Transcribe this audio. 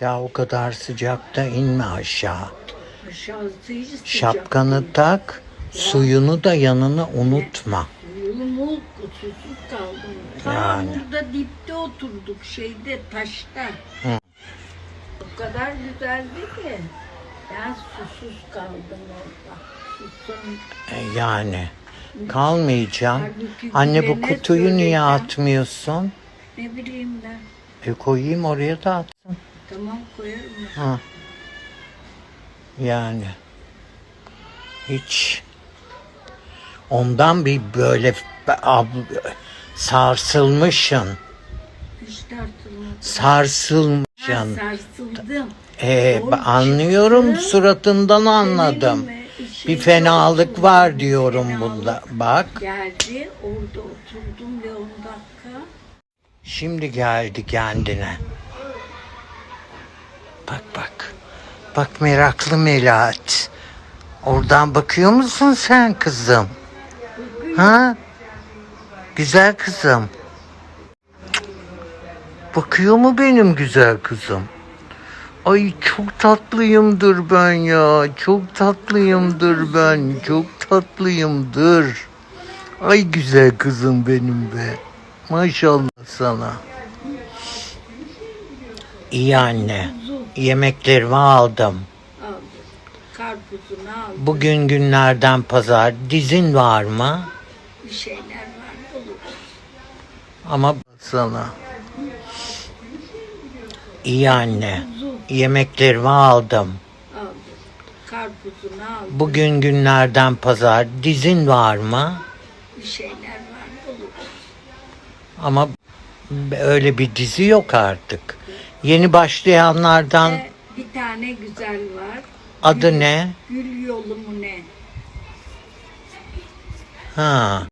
Daha o kadar sıcakta inme aşağı. Aşağısı hiç sıcak Şapkanı değil. tak, suyunu da yanına unutma. Yumuk, susuz kaldım. Ta Yani. burada dipte oturduk şeyde taşta. Hı. O kadar güzeldi ki. Ben susuz kaldım orada. E, Yani kalmayacağım. Halbuki Anne bu kutuyu niye atmıyorsun? Ne bileyim ben. E koyayım oraya da atsın. Tamam koyarım. Ha. Yani hiç ondan bir böyle ab- sarsılmışsın. Hiç tartılmadım. Sarsılmışsın. Ben sarsıldım. Ee, Oy, anlıyorum çıktı. suratından anladım. Bir fenalık oldu, var diyorum fenalık bunda. Bak Geldi orada oturdum bir 10 dakika. şimdi geldi kendine. Bak bak. Bak meraklı Melahat. Oradan bakıyor musun sen kızım? Ha? Güzel kızım. Bakıyor mu benim güzel kızım? Ay çok tatlıyımdır ben ya. Çok tatlıyımdır ben. Çok tatlıyımdır. Ay güzel kızım benim be. Maşallah sana. İyi anne. Yemeklerimi aldım. Aldım. Karpuzunu aldım. Bugün günlerden pazar. Dizin var mı? Bir şeyler var olur. Ama sana. İyi anne. Yemeklerimi aldım. Aldım. Karpuzunu aldım. Bugün günlerden pazar. Dizin var mı? Bir şeyler var olur. Ama öyle bir dizi yok artık. Yeni başlayanlardan Ve bir tane güzel var. adı ne? Gül yolu mu ne? Ha.